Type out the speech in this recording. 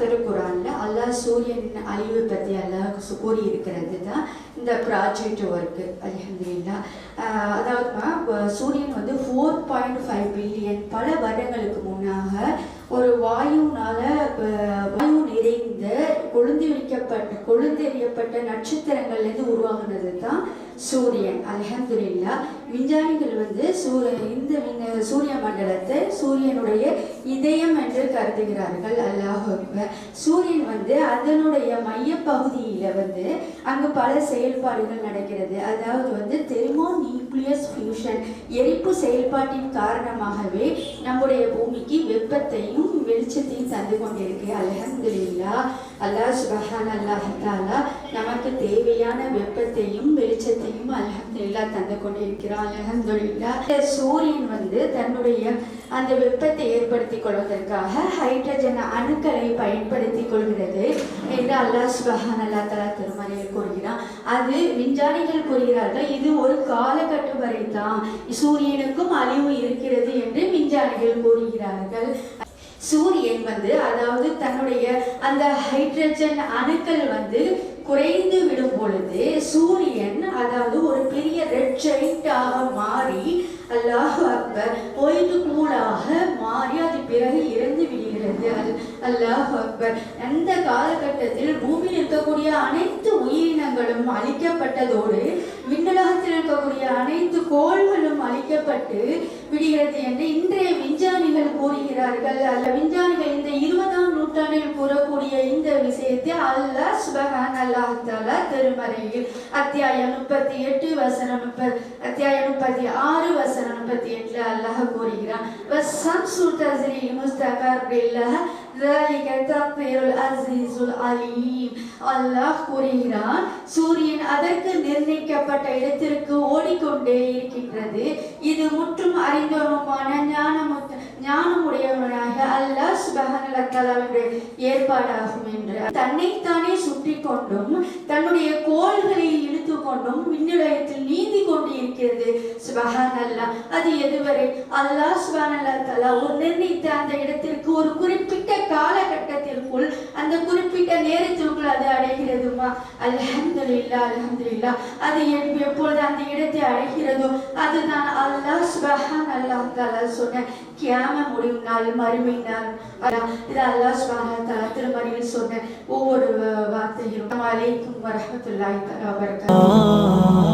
திருக்குறான்ல அல்லாஹ் சூரியன் அழிவு பற்றி அல்லாஹ் கூறியிருக்கிறது தான் இந்த ப்ராஜெக்ட் ஒர்க்கு அலமதுல்லா அதாவது சூரியன் வந்து ஃபோர் பாயிண்ட் ஃபைவ் பில்லியன் பல வருடங்களுக்கு முன்னாக ஒரு வாயுனால கொழுந்தெரிக்கப்பட்ட கொழுத்தெறியப்பட்ட நட்சத்திரங்கள்லேருந்து உருவாகினது தான் சூரியன். அல்ஹம்துலில்லா. விஞ்ஞானிகள் வந்து சூ இந்த சூரிய மண்டலத்தை சூரியனுடைய இதயம் என்று கருதுகிறார்கள். அல்லாஹ் சூரியன் வந்து அதனுடைய மையப்பகுதியில் வந்து அங்கு பல செயல்பாடுகள் நடக்கிறது. அதாவது வந்து தெர்மோ நியூக்ளியஸ் ஃபியூஷன் எரிப்பு செயல்பாட்டின் காரணமாகவே நம்முடைய பூமிக்கு வெப்பத்தையும் வெளிச்சத்தையும் தந்து கொண்டிருக்கு. அல்ஹம்துலில்லா அல்லாஹ் சுபஹான் அல்லாஹ் தாலா நமக்கு தேவையான வெப்பத்தையும் வெளிச்சத்தையும் அல்ஹம்துலில்லா தந்து கொண்டிருக்கிறான். அல்ஹம்துலில்லா சூரியன் வந்து தன்னுடைய அந்த வெப்பத்தை ஏற்படுத்திக் கொள்வதற்காக ஹைட்ரஜன் அணுக்களை பயன்படுத்திக் கொள்கிறது என்று அல்லாஹ் சுபஹான் அல்லா தலா திருமறையில் கூறுகிறான். அது விஞ்ஞானிகள் கூறுகிறார்கள் இது ஒரு காலகட்டம் வரை தான் சூரியனுக்கும் அழிவு இருக்கிறது என்று விஞ்ஞானிகள் கூறுகிறார்கள். சூரியன் வந்து அதாவது தன்னுடைய அந்த ஹைட்ரஜன் அணுக்கள் வந்து குறைந்து விடும் பொழுது சூரியன் அதாவது ஒரு பெரிய ரெட் ஜெயிண்டாக மாறி அல்லாஹ் அக்பர் அல்லாஹ் அக்பர். அந்த காலகட்டத்தில் பூமியில் இருக்கக்கூடிய அனைத்து உயிரினங்களும் அழிக்கப்பட்டதோடு விண்ணுலகத்தில் இருக்கக்கூடிய அனைத்து கோள்களும் அழிக்கப்பட்டு விடுகிறது என்று கூறுகிறார்கள் அல்ல விஞ்ஞானிகள் இந்த இருபதாம் நூற்றாண்டில் கூறக்கூடிய இந்த விஷயத்தை அல்லாஹ் சுபஹான் அல்லாஹ் தஆலா திருமறையில் அத்தியாயம் முப்பத்தி எட்டு வசனம் முப்பது அத்தியாயம் முப்பத்தி ஆறு வசனம் முப்பத்தி எட்டுல அல்லாஹ் கூறுகிறான் வசம்சு தஸ்ரி முஸ்தகர் பில்லாஹ் ذلك تقدير العزيز العليم அல்லாஹ் கூறுகிறான் சூரியன் அதற்கு நிர்ணயிக்கப்பட்ட இடத்திற்கு ஓடிக்கொண்டே இருக்கின்றது இது முற்றும் அறிந்தவனுமான ஞானமுத்த ஞானமுடையவனாக அல்லாஹ் ஏற்பாடாகும் என்று. தன்னைத்தானே சுற்றி கொண்டும் தன்னுடைய கோள்களை இழுத்து கொண்டும் விண்ணுலகத்தில் நீந்தி கொண்டு இருக்கிறது சுபஹான் அது எதுவரை? அல்லா சுபஹான் ஒரு நிர்ணயித்த அந்த இடத்திற்கு ஒரு குறிப்பிட்ட காலகட்டத்திற்குள் அந்த குறிப்பிட்ட நேரத்திற்குள் அது அடைகிறதுமா? அல்ஹம்துலில்லாஹ் அல்ஹம்துலில்லாஹ். அது எப்பொழுது அந்த இடத்தை அடைகிறதோ அதுதான் அல்லாஹ் சுபஹான் அல்லாஹ் தாலா சொன்ன கியாம முடியும் நாள் மறுமை நாள். இது அல்லாஹ் சுபஹான் தாலா திருமணியில் சொன்ன ஒவ்வொரு வார்த்தையும் அலைக்கும் வரஹ்மத்துல்லாஹி தஆலா